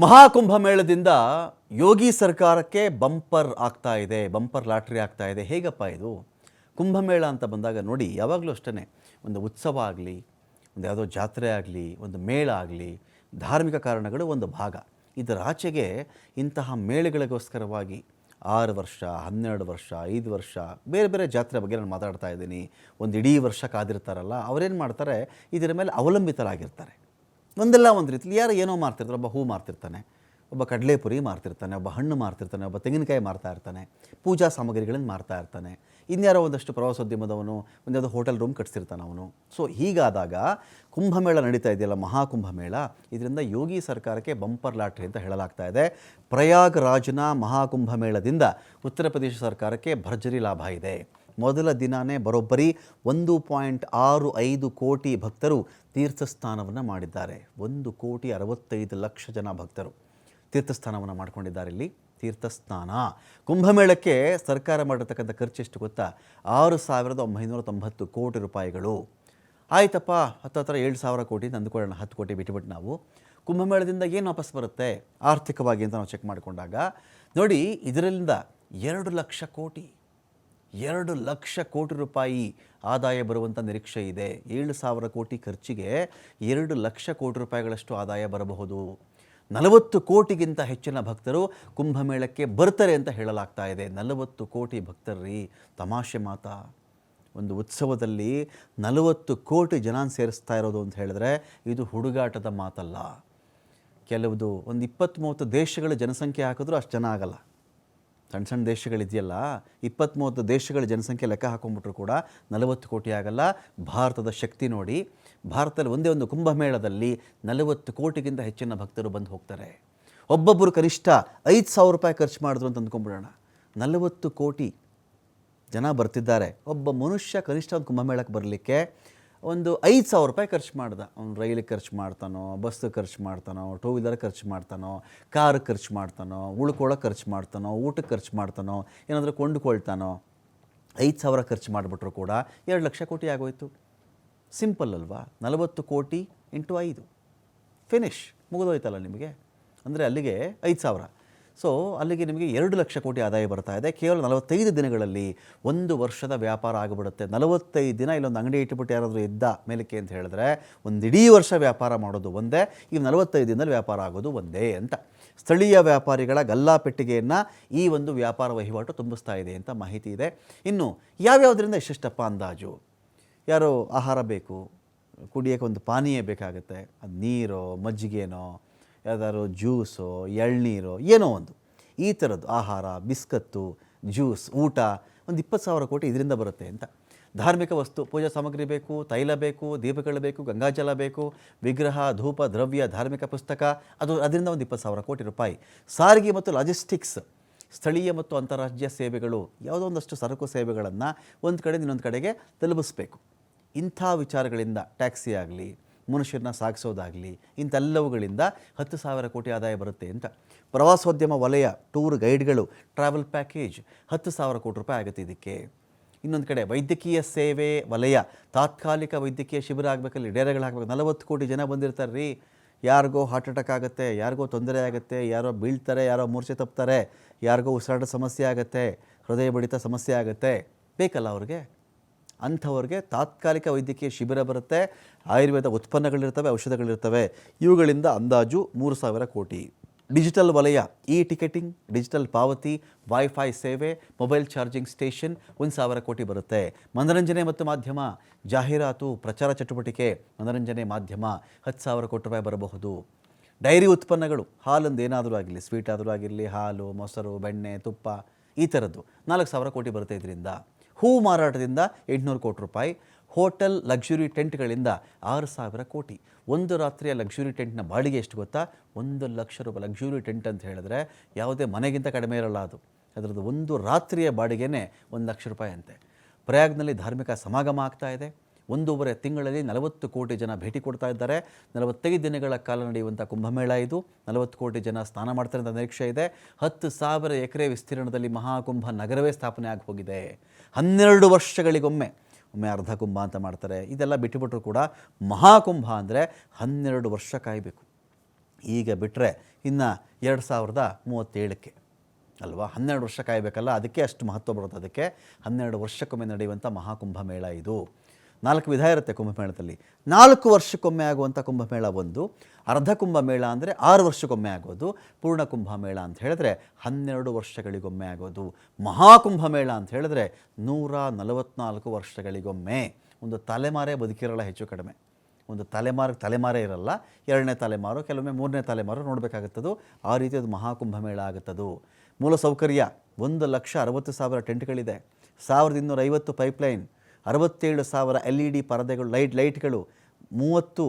ಮಹಾಕುಂಭ ಮೇಳದಿಂದ ಯೋಗಿ ಸರ್ಕಾರಕ್ಕೆ ಬಂಪರ್ ಆಗ್ತಾ ಇದೆ, ಬಂಪರ್ ಲಾಟ್ರಿ ಆಗ್ತಾ ಇದೆ. ಹೇಗಪ್ಪ ಇದು? ಕುಂಭಮೇಳ ಅಂತ ಬಂದಾಗ ನೋಡಿ, ಯಾವಾಗಲೂ ಅಷ್ಟೇ ಒಂದು ಉತ್ಸವ ಆಗಲಿ, ಒಂದು ಯಾವುದೋ ಜಾತ್ರೆ ಆಗಲಿ, ಒಂದು ಮೇಳ ಆಗಲಿ, ಧಾರ್ಮಿಕ ಕಾರಣಗಳು ಒಂದು ಭಾಗ. ಇದರ ಆಚೆಗೆ ಇಂತಹ ಮೇಳಗಳಿಗೋಸ್ಕರವಾಗಿ ಆರು ವರ್ಷ, ಹನ್ನೆರಡು ವರ್ಷ, ಐದು ವರ್ಷ, ಬೇರೆ ಬೇರೆ ಜಾತ್ರೆ ಬಗ್ಗೆ ನಾನು ಮಾತಾಡ್ತಾ ಇದ್ದೀನಿ. ಒಂದು ಇಡೀ ವರ್ಷ ಕಾದಿರ್ತಾರಲ್ಲ, ಅವರೇನು ಮಾಡ್ತಾರೆ? ಇದರ ಮೇಲೆ ಅವಲಂಬಿತರಾಗಿರ್ತಾರೆ. ಒಂದಲ್ಲ ಒಂದು ರೀತಿಲಿ. ಯಾರು ಏನೋ ಮಾರ್ತಿರ್ತಾರೆ ಒಬ್ಬ ಹೂ ಮಾರ್ತಿರ್ತಾನೆ, ಒಬ್ಬ ಕಡಲೆಪುರಿ ಮಾರ್ತಿರ್ತಾನೆ, ಒಬ್ಬ ಹಣ್ಣು ಮಾರ್ತಿರ್ತಾನೆ, ಒಬ್ಬ ತೆಂಗಿನಕಾಯಿ ಮಾರ್ತಾ ಇರ್ತಾನೆ, ಪೂಜಾ ಸಾಮಗ್ರಿಗಳನ್ನು ಮಾರ್ತಾ ಇರ್ತಾನೆ. ಇನ್ಯಾರೋ ಒಂದಷ್ಟು ಪ್ರವಾಸೋದ್ಯಮದವನು, ಒಂದ್ಯಾವುದೋ ಹೋಟೆಲ್ ರೂಮ್ ಕಟ್ಸಿರ್ತಾನೆ ಅವನು. ಸೊ ಹೀಗಾದಾಗ ಕುಂಭಮೇಳ ನಡೀತಾ ಇದೆಯಲ್ಲ, ಮಹಾಕುಂಭಮೇಳ, ಇದರಿಂದ ಯೋಗಿ ಸರ್ಕಾರಕ್ಕೆ ಬಂಪರ್ ಲಾಟ್ರಿ ಅಂತ ಹೇಳಲಾಗ್ತಾ ಇದೆ. ಪ್ರಯಾಗ್ರಾಜ್ನ ಮಹಾಕುಂಭಮೇಳದಿಂದ ಉತ್ತರ ಪ್ರದೇಶ ಸರ್ಕಾರಕ್ಕೆ ಭರ್ಜರಿ ಲಾಭ ಇದೆ. ಮೊದಲ ದಿನಾನೇ ಬರೋಬ್ಬರಿ ಒಂದು ಪಾಯಿಂಟ್ ಆರು ಐದು ಕೋಟಿ ಭಕ್ತರು ತೀರ್ಥಸ್ಥಾನವನ್ನು ಮಾಡಿದ್ದಾರೆ. ಒಂದು ಕೋಟಿ ಅರವತ್ತೈದು ಲಕ್ಷ ಜನ ಭಕ್ತರು ತೀರ್ಥಸ್ಥಾನವನ್ನು ಮಾಡಿಕೊಂಡಿದ್ದಾರೆ ಇಲ್ಲಿ. ತೀರ್ಥಸ್ಥಾನ. ಕುಂಭಮೇಳಕ್ಕೆ ಸರ್ಕಾರ ಮಾಡಿರ್ತಕ್ಕಂಥ ಖರ್ಚು ಎಷ್ಟು ಗೊತ್ತಾ? ಆರು ಸಾವಿರದ ಒಂಬೈನೂರ ತೊಂಬತ್ತು ಕೋಟಿ ರೂಪಾಯಿಗಳು. ಆಯ್ತಪ್ಪ ಹತ್ತತ್ರ ಏಳು ಸಾವಿರ ಕೋಟಿ ಅಂದ್ಕೊಳ್ಳೋಣ ಹತ್ತು ಕೋಟಿ ಬಿಟ್ಟುಬಿಟ್ಟು ನಾವು ಕುಂಭಮೇಳದಿಂದ ಏನು ವಾಪಸ್ ಬರುತ್ತೆ? ಆರ್ಥಿಕವಾಗಿ ಅಂತ ನಾವು ಚೆಕ್ ಮಾಡಿಕೊಂಡಾಗ ನೋಡಿ ಇದರಿಂದ ಎರಡು ಲಕ್ಷ ಕೋಟಿ. ಎರಡು ಲಕ್ಷ ಕೋಟಿ ರೂಪಾಯಿ ಆದಾಯ ಬರುವಂಥ ನಿರೀಕ್ಷೆ ಇದೆ. ಏಳು ಸಾವಿರ ಕೋಟಿ ಖರ್ಚಿಗೆ ಎರಡು ಲಕ್ಷ ಕೋಟಿ ರೂಪಾಯಿಗಳಷ್ಟು ಆದಾಯ ಬರಬಹುದು. ನಲವತ್ತು ಕೋಟಿಗಿಂತ ಹೆಚ್ಚಿನ ಭಕ್ತರು ಕುಂಭಮೇಳಕ್ಕೆ ಬರ್ತಾರೆ ಅಂತ ಹೇಳಲಾಗ್ತಾ ಇದೆ. ನಲವತ್ತು ಕೋಟಿ ಭಕ್ತರ್ರಿ, ತಮಾಷೆ ಮಾತಾ. ಒಂದು ಉತ್ಸವದಲ್ಲಿ ನಲವತ್ತು ಕೋಟಿ ಜನ ಸೇರಿಸ್ತಾ ಇರೋದು ಅಂತ ಹೇಳಿದ್ರೆ ಇದು ಹುಡುಗಾಟದ ಮಾತಲ್ಲ. ಕೆಲವುದು ಒಂದು ಇಪ್ಪತ್ತ್ ಮೂವತ್ತು ದೇಶಗಳ ಜನಸಂಖ್ಯೆ ಹಾಕಿದ್ರೂ ಅಷ್ಟು ಜನ ಆಗಲ್ಲ. ಸಣ್ಣ ಸಣ್ಣ ದೇಶಗಳಿದೆಯಲ್ಲ ಇಪ್ಪತ್ತ್ಮೂವತ್ತು ದೇಶಗಳ ಜನಸಂಖ್ಯೆ ಲೆಕ್ಕ ಹಾಕೊಂಡ್ಬಿಟ್ರು ಕೂಡ ನಲವತ್ತು ಕೋಟಿ ಆಗಲ್ಲ. ಭಾರತದ ಶಕ್ತಿ ನೋಡಿ, ಭಾರತದಲ್ಲಿ ಒಂದೇ ಒಂದು ಕುಂಭಮೇಳದಲ್ಲಿ ನಲವತ್ತು ಕೋಟಿಗಿಂತ ಹೆಚ್ಚಿನ ಭಕ್ತರು ಬಂದು ಹೋಗ್ತಾರೆ. ಒಬ್ಬೊಬ್ಬರು ಕನಿಷ್ಠ ಐದು ಸಾವಿರ ರೂಪಾಯಿ ಖರ್ಚು ಮಾಡಿದ್ರು ಅಂತ ಅಂದ್ಕೊಂಬಿಡೋಣ ನಲವತ್ತು ಕೋಟಿ ಜನ ಬರ್ತಿದ್ದಾರೆ. ಒಬ್ಬ ಮನುಷ್ಯ ಕನಿಷ್ಠ ಒಂದು ಕುಂಭಮೇಳಕ್ಕೆ ಬರಲಿಕ್ಕೆ ಒಂದು ಐದು ಸಾವಿರ ರೂಪಾಯಿ ಖರ್ಚು ಮಾಡ್ದೆ. ಅವ್ನು ರೈಲಿಗೆ ಖರ್ಚು ಮಾಡ್ತಾನೋ ಬಸ್ ಖರ್ಚು ಮಾಡ್ತಾನೋ ಟೂ ವೀಲರ್ ಖರ್ಚು ಮಾಡ್ತಾನೋ ಕಾರ್ ಖರ್ಚು ಮಾಡ್ತಾನೋ ಉಳ್ಕೊಳ್ಳೋಕೆ ಖರ್ಚು ಮಾಡ್ತಾನೋ ಊಟಕ್ಕೆ ಖರ್ಚು ಮಾಡ್ತಾನೋ, ಏನಾದರೂ ಕೊಂಡುಕೊಳ್ತಾನೋ, ಐದು ಸಾವಿರ ಖರ್ಚು ಮಾಡಿಬಿಟ್ರು ಕೂಡ ಎರಡು ಲಕ್ಷ ಕೋಟಿ ಆಗೋಯ್ತು. ಸಿಂಪಲ್ ಅಲ್ವಾ? ನಲವತ್ತು ಕೋಟಿ ಇಂಟು ಐದು. ಫಿನಿಶ್ ಮುಗಿದೋಯ್ತಲ್ಲ ನಿಮಗೆ? ಅಂದರೆ ಅಲ್ಲಿಗೆ ಐದು ಸಾವಿರ. ಸೊ ಅಲ್ಲಿಗೆ ನಿಮಗೆ ಎರಡು ಲಕ್ಷ ಕೋಟಿ ಆದಾಯ ಬರ್ತಾ ಇದೆ. ಕೇವಲ ನಲವತ್ತೈದು ದಿನಗಳಲ್ಲಿ ಒಂದು ವರ್ಷದ ವ್ಯಾಪಾರ ಆಗಿಬಿಡುತ್ತೆ. ನಲವತ್ತೈದು ದಿನ ಇಲ್ಲೊಂದು ಅಂಗಡಿ ಇಟ್ಟುಬಿಟ್ಟು ಯಾರಾದರೂ ಇದ್ದ ಮೇಲಕ್ಕೆ ಅಂತ ಹೇಳಿದ್ರೆ ಒಂದು ಇಡೀ ವರ್ಷ ವ್ಯಾಪಾರ ಮಾಡೋದು ಒಂದೇ, ಈಗ ನಲವತ್ತೈದು ದಿನದಲ್ಲಿ ವ್ಯಾಪಾರ ಆಗೋದು ಒಂದೇ ಅಂತ. ಸ್ಥಳೀಯ ವ್ಯಾಪಾರಿಗಳ ಗಲ್ಲಾಪೆಟ್ಟಿಗೆಯನ್ನು ಈ ಒಂದು ವ್ಯಾಪಾರ ವಹಿವಾಟು ತುಂಬಿಸ್ತಾ ಇದೆ ಅಂತ ಮಾಹಿತಿ ಇದೆ. ಇನ್ನು ಯಾವ್ಯಾವುದರಿಂದ ಇಷ್ಟಪ್ಪ ಅಂದಾಜು? ಯಾರೋ ಆಹಾರ ಬೇಕು? ಕುಡಿಯೋಕ್ಕೆ ಒಂದು ಪಾನೀಯ ಬೇಕಾಗುತ್ತೆ. ಅದು ನೀರೋ, ಮಜ್ಜಿಗೆನೋ? ಯಾವ್ದಾದ್ರು ಜ್ಯೂಸು, ಎಳ್ನೀರು, ಏನೋ ಒಂದು. ಈ ಥರದ್ದು ಆಹಾರ, ಬಿಸ್ಕತ್ತು, ಜ್ಯೂಸ್, ಊಟ ಒಂದು ಇಪ್ಪತ್ತು ಸಾವಿರ ಕೋಟಿ ಇದರಿಂದ ಬರುತ್ತೆ ಅಂತ. ಧಾರ್ಮಿಕ ವಸ್ತು, ಪೂಜಾ ಸಾಮಗ್ರಿ ಬೇಕು, ತೈಲ ಬೇಕು, ದೀಪಗಳು ಬೇಕು, ಗಂಗಾಜಲ ಬೇಕು, ವಿಗ್ರಹ, ಧೂಪ, ದ್ರವ್ಯ, ಧಾರ್ಮಿಕ ಪುಸ್ತಕ, ಅದು ಅದರಿಂದ ಒಂದು ಇಪ್ಪತ್ತು ಸಾವಿರ ಕೋಟಿ ರೂಪಾಯಿ. ಸಾರಿಗೆ ಮತ್ತು ಲಾಜಿಸ್ಟಿಕ್ಸ್ ಸ್ಥಳೀಯ ಮತ್ತು ಅಂತಾರಾಜ್ಯ ಸೇವೆಗಳು, ಯಾವುದೋ ಒಂದಷ್ಟು ಸರಕು ಸೇವೆಗಳನ್ನು ಒಂದು ಕಡೆ ಇನ್ನೊಂದು ಕಡೆಗೆ ತಲುಪಿಸ್ಬೇಕು. ಇಂಥ ವಿಚಾರಗಳಿಂದ ಟ್ಯಾಕ್ಸಿ ಆಗಲಿ ಮನುಷ್ಯರನ್ನ ಸಾಗಿಸೋದಾಗಲಿ, ಇಂಥೆಲ್ಲವುಗಳಿಂದ ಹತ್ತು ಸಾವಿರ ಕೋಟಿ ಆದಾಯ ಬರುತ್ತೆ ಅಂತ. ಪ್ರವಾಸೋದ್ಯಮ ವಲಯ, ಟೂರ್ ಗೈಡ್ಗಳು ಟ್ರಾವೆಲ್ ಪ್ಯಾಕೇಜ್ ಹತ್ತು ಸಾವಿರ ಕೋಟಿ ರೂಪಾಯಿ ಆಗುತ್ತೆ ಇದಕ್ಕೆ. ಇನ್ನೊಂದು ಕಡೆ ವೈದ್ಯಕೀಯ ಸೇವೆ ವಲಯ, ತಾತ್ಕಾಲಿಕ ವೈದ್ಯಕೀಯ ಶಿಬಿರ ಆಗಬೇಕಲ್ಲಿ, ಡೇರೆಗಳು ಹಾಕಬೇಕು, ನಲವತ್ತು ಕೋಟಿ ಜನ ಬಂದಿರ್ತಾರೆ ರೀ ಯಾರಿಗೋ ಹಾರ್ಟ್ ಅಟ್ಯಾಕ್ ಆಗುತ್ತೆ, ಯಾರಿಗೋ ತೊಂದರೆ ಆಗುತ್ತೆ, ಯಾರೋ ಬೀಳ್ತಾರೆ, ಯಾರೋ ಮೂರ್ಛೆ ತಪ್ಪುತ್ತಾರೆ ಯಾರಿಗೋ ಉಸಿರಾಟ ಸಮಸ್ಯೆ ಆಗುತ್ತೆ ಹೃದಯ ಬಡಿತ ಸಮಸ್ಯೆ ಆಗುತ್ತೆ, ಬೇಕಲ್ಲ ಅವ್ರಿಗೆ? ಅಂಥವ್ರಿಗೆ ತಾತ್ಕಾಲಿಕ ವೈದ್ಯಕೀಯ ಶಿಬಿರ ಬರುತ್ತೆ. ಆಯುರ್ವೇದ ಉತ್ಪನ್ನಗಳಿರ್ತವೆ, ಔಷಧಗಳಿರ್ತವೆ. ಇವುಗಳಿಂದ ಅಂದಾಜು ಮೂರು ಸಾವಿರ ಕೋಟಿ. ಡಿಜಿಟಲ್ ವಲಯ ಇ ಟಿಕೆಟಿಂಗ್ ಡಿಜಿಟಲ್ ಪಾವತಿ ವೈಫೈ ಸೇವೆ, ಮೊಬೈಲ್ ಚಾರ್ಜಿಂಗ್ ಸ್ಟೇಷನ್ ಒಂದು ಸಾವಿರ ಕೋಟಿ ಬರುತ್ತೆ. ಮನರಂಜನೆ ಮತ್ತು ಮಾಧ್ಯಮ, ಜಾಹೀರಾತು, ಪ್ರಚಾರ ಚಟುವಟಿಕೆ, ಮನರಂಜನೆ ಮಾಧ್ಯಮ ಹತ್ತು ಸಾವಿರ ಕೋಟಿ ರೂಪಾಯಿ ಬರಬಹುದು. ಡೈರಿ ಉತ್ಪನ್ನಗಳು, ಹಾಲೊಂದು ಏನಾದರೂ ಆಗಿರಲಿ, ಸ್ವೀಟ್ ಆದರೂ ಆಗಿರಲಿ, ಹಾಲು, ಮೊಸರು, ಬೆಣ್ಣೆ, ತುಪ್ಪ ಈ ಥರದ್ದು ನಾಲ್ಕು ಸಾವಿರ ಕೋಟಿ ಬರುತ್ತೆ ಇದರಿಂದ. ಹೂ ಮಾರಾಟದಿಂದ ಎಂಟುನೂರು ಕೋಟಿ ರೂಪಾಯಿ, ಹೋಟೆಲ್ ಲಕ್ಸುರಿ ಟೆಂಟ್ಗಳಿಂದ ಆರು ಸಾವಿರ ಕೋಟಿ. ಒಂದು ರಾತ್ರಿಯ ಲಕ್ಸುರಿ ಟೆಂಟ್ನ ಬಾಡಿಗೆ ಎಷ್ಟು ಗೊತ್ತಾ? ಒಂದು ಲಕ್ಷ ರೂಪಾಯಿ ಲಕ್ಸುರಿ ಟೆಂಟ್ ಅಂತ ಹೇಳಿದ್ರೆ ಯಾವುದೇ ಮನೆಗಿಂತ ಕಡಿಮೆ ಇರಲ್ಲ ಅದು. ಅದರದ್ದು ಒಂದು ರಾತ್ರಿಯ ಬಾಡಿಗೆನೇ ಒಂದು ಲಕ್ಷ ರೂಪಾಯಿ ಅಂತೆ. ಪ್ರಯಾಗ್ನಲ್ಲಿ ಧಾರ್ಮಿಕ ಸಮಾಗಮ ಆಗ್ತಾ ಇದೆ. ಒಂದೂವರೆ ತಿಂಗಳಲ್ಲಿ ನಲವತ್ತು ಕೋಟಿ ಜನ ಭೇಟಿ ಕೊಡ್ತಾ ಇದ್ದಾರೆ. ನಲವತ್ತೈದು ದಿನಗಳ ಕಾಲ ನಡೆಯುವಂಥ ಕುಂಭಮೇಳ ಇದು. ನಲವತ್ತು ಕೋಟಿ ಜನ ಸ್ನಾನ ಮಾಡ್ತಾರೆ ಅಂತ ನಿರೀಕ್ಷೆ ಇದೆ. ಹತ್ತು ಸಾವಿರ ಎಕರೆ ವಿಸ್ತೀರ್ಣದಲ್ಲಿ ಮಹಾಕುಂಭ ನಗರವೇ ಸ್ಥಾಪನೆ ಆಗಿ ಹೋಗಿದೆ ಹನ್ನೆರಡು ವರ್ಷಗಳಿಗೊಮ್ಮೆ, ಒಮ್ಮೆ ಅರ್ಧ ಕುಂಭ ಅಂತ ಮಾಡ್ತಾರೆ. ಇದೆಲ್ಲ ಬಿಟ್ಟುಬಿಟ್ರು ಕೂಡ ಮಹಾಕುಂಭ ಅಂದರೆ ಹನ್ನೆರಡು ವರ್ಷ ಕಾಯಬೇಕು. ಈಗ ಬಿಟ್ಟರೆ ಇನ್ನು ಎರಡು ಸಾವಿರದ ಮೂವತ್ತೇಳಕ್ಕೆ ಅಲ್ವಾ? ಹನ್ನೆರಡು ವರ್ಷ ಕಾಯಬೇಕಲ್ಲ? ಅದಕ್ಕೆ ಅಷ್ಟು ಮಹತ್ವ ಬರುತ್ತೆ ಅದಕ್ಕೆ. ಹನ್ನೆರಡು ವರ್ಷಕ್ಕೊಮ್ಮೆ ನಡೆಯುವಂಥ ಮಹಾಕುಂಭ ಮೇಳ ಇದು. ನಾಲ್ಕು ವಿಧ ಇರುತ್ತೆ ಕುಂಭಮೇಳದಲ್ಲಿ. ನಾಲ್ಕು ವರ್ಷಕ್ಕೊಮ್ಮೆ ಆಗುವಂಥ ಕುಂಭಮೇಳ ಒಂದು, ಅರ್ಧ ಕುಂಭಮೇಳ ಅಂದರೆ ಆರು ವರ್ಷಕ್ಕೊಮ್ಮೆ ಆಗೋದು, ಪೂರ್ಣ ಕುಂಭಮೇಳ ಅಂತ ಹೇಳಿದ್ರೆ ಹನ್ನೆರಡು ವರ್ಷಗಳಿಗೊಮ್ಮೆ ಆಗೋದು. ಮಹಾಕುಂಭಮೇಳ ಅಂತ ಹೇಳಿದ್ರೆ ನೂರ ನಲವತ್ನಾಲ್ಕು ವರ್ಷಗಳಿಗೊಮ್ಮೆ. ಒಂದು ತಲೆಮಾರೇ ಬದುಕಿರಲ್ಲ ಹೆಚ್ಚು ಕಡಿಮೆ. ಒಂದು ತಲೆಮಾರು, ತಲೆಮಾರೇ ಇರಲ್ಲ. ಎರಡನೇ ತಲೆಮಾರು, ಕೆಲವೊಮ್ಮೆ ಮೂರನೇ ತಲೆಮಾರು ನೋಡಬೇಕಾಗುತ್ತದು. ಆ ರೀತಿ ಅದು ಮಹಾಕುಂಭಮೇಳ ಆಗುತ್ತದು. ಮೂಲಸೌಕರ್ಯ ಒಂದು ಲಕ್ಷ ಅರವತ್ತು ಸಾವಿರ ಟೆಂಟ್ಗಳಿದೆ. ಸಾವಿರದ ಇನ್ನೂರೈವತ್ತು ಪೈಪ್ಲೈನ್ ಅರವತ್ತೇಳು ಸಾವಿರ ಎಲ್ ಇ ಡಿ ಪರದೆಗಳು, ಲೈಟ್, ಲೈಟ್ಗಳು, ಮೂವತ್ತು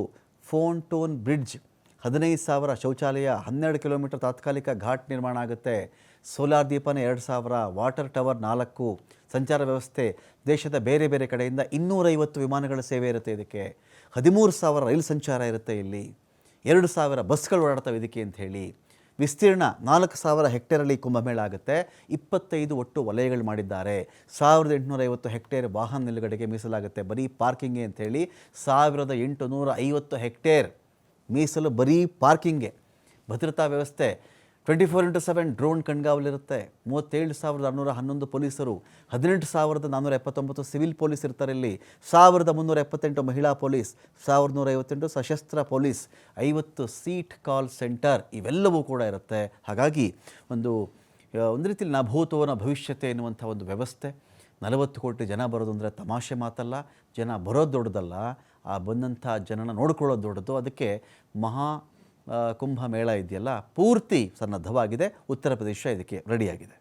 ಫೋನ್ ಟೋನ್ ಬ್ರಿಡ್ಜ್, ಹದಿನೈದು ಸಾವಿರ ಶೌಚಾಲಯ, ಹನ್ನೆರಡು ಕಿಲೋಮೀಟರ್ ತಾತ್ಕಾಲಿಕ ಘಾಟ್ ನಿರ್ಮಾಣ ಆಗುತ್ತೆ. ಸೋಲಾರ್ ದೀಪನ ಎರಡು ಸಾವಿರ, ವಾಟರ್ ಟವರ್ ನಾಲ್ಕು, ಸಂಚಾರ ವ್ಯವಸ್ಥೆ ದೇಶದ ಬೇರೆ ಬೇರೆ ಕಡೆಯಿಂದ ಇನ್ನೂರೈವತ್ತು ವಿಮಾನಗಳ ಸೇವೆ ಇರುತ್ತೆ ಇದಕ್ಕೆ. ಹದಿಮೂರು ಸಾವಿರ ರೈಲು ಸಂಚಾರ ಇರುತ್ತೆ ಇಲ್ಲಿ. ಎರಡು ಸಾವಿರ ಬಸ್ಗಳು ಓಡಾಡ್ತವೆ ಇದಕ್ಕೆ ಹೇಳಿ. ವಿಸ್ತೀರ್ಣ ನಾಲ್ಕು ಸಾವಿರ ಹೆಕ್ಟೇರಲ್ಲಿ ಕುಂಭಮೇಳ ಆಗುತ್ತೆ. ಇಪ್ಪತ್ತೈದು ಒಟ್ಟು ವಲಯಗಳು ಮಾಡಿದ್ದಾರೆ. ಸಾವಿರದ ಎಂಟುನೂರೈವತ್ತು ಹೆಕ್ಟೇರ್ ವಾಹನ ನಿಲುಗಡೆಗೆ ಮೀಸಲಾಗುತ್ತೆ. ಬರೀ ಪಾರ್ಕಿಂಗೇ ಅಂಥೇಳಿ ಸಾವಿರದ ಎಂಟುನೂರ ಐವತ್ತು ಹೆಕ್ಟೇರ್ ಮೀಸಲು ಬರೀ ಪಾರ್ಕಿಂಗ್ಗೆ ಭದ್ರತಾ ವ್ಯವಸ್ಥೆ twenty four into seven drone ಕಣ್ಗಾವಲಿರುತ್ತೆ. ಮೂವತ್ತೇಳು ಸಾವಿರದ ಆರುನೂರ ಹನ್ನೊಂದು ಪೊಲೀಸರು, ಹದಿನೆಂಟು ಸಾವಿರದ ನಾನ್ನೂರ ಎಪ್ಪತ್ತೊಂಬತ್ತು ಸಿವಿಲ್ ಪೊಲೀಸ್ ಇರ್ತಾರೆ ಇಲ್ಲಿ. ಸಾವಿರದ ಮುನ್ನೂರ ಎಪ್ಪತ್ತೆಂಟು ಮಹಿಳಾ ಪೊಲೀಸ್, ಸಾವಿರದ ನೂರ ಐವತ್ತೆಂಟು ಸಶಸ್ತ್ರ ಪೊಲೀಸ್, ಐವತ್ತು ಸೀಟ್ ಕಾಲ್ ಸೆಂಟರ್ ಇವೆಲ್ಲವೂ ಕೂಡ ಇರುತ್ತೆ. ಹಾಗಾಗಿ ಒಂದು ಒಂದು ರೀತಿಯಲ್ಲಿ ನಾಭೂತವನ ಭವಿಷ್ಯತೆ ಎನ್ನುವಂಥ ಒಂದು ವ್ಯವಸ್ಥೆ. ನಲವತ್ತು ಕೋಟಿ ಜನ ಬರೋದು ಅಂದರೆ ತಮಾಷೆ ಮಾತಲ್ಲ, ಜನ ಬರೋದು ದೊಡ್ಡದಲ್ಲ. ಆ ಬಂದಂಥ ಜನನ ನೋಡ್ಕೊಳ್ಳೋದು ದೊಡ್ಡದು. ಅದಕ್ಕೆ ಮಹಾ ಕುಂಭಮೇಳ ಇದೆಯಲ್ಲ ಪೂರ್ತಿ ಸನ್ನದ್ಧವಾಗಿದೆ. ಉತ್ತರ ಪ್ರದೇಶ ಇದಕ್ಕೆ ರೆಡಿಯಾಗಿದೆ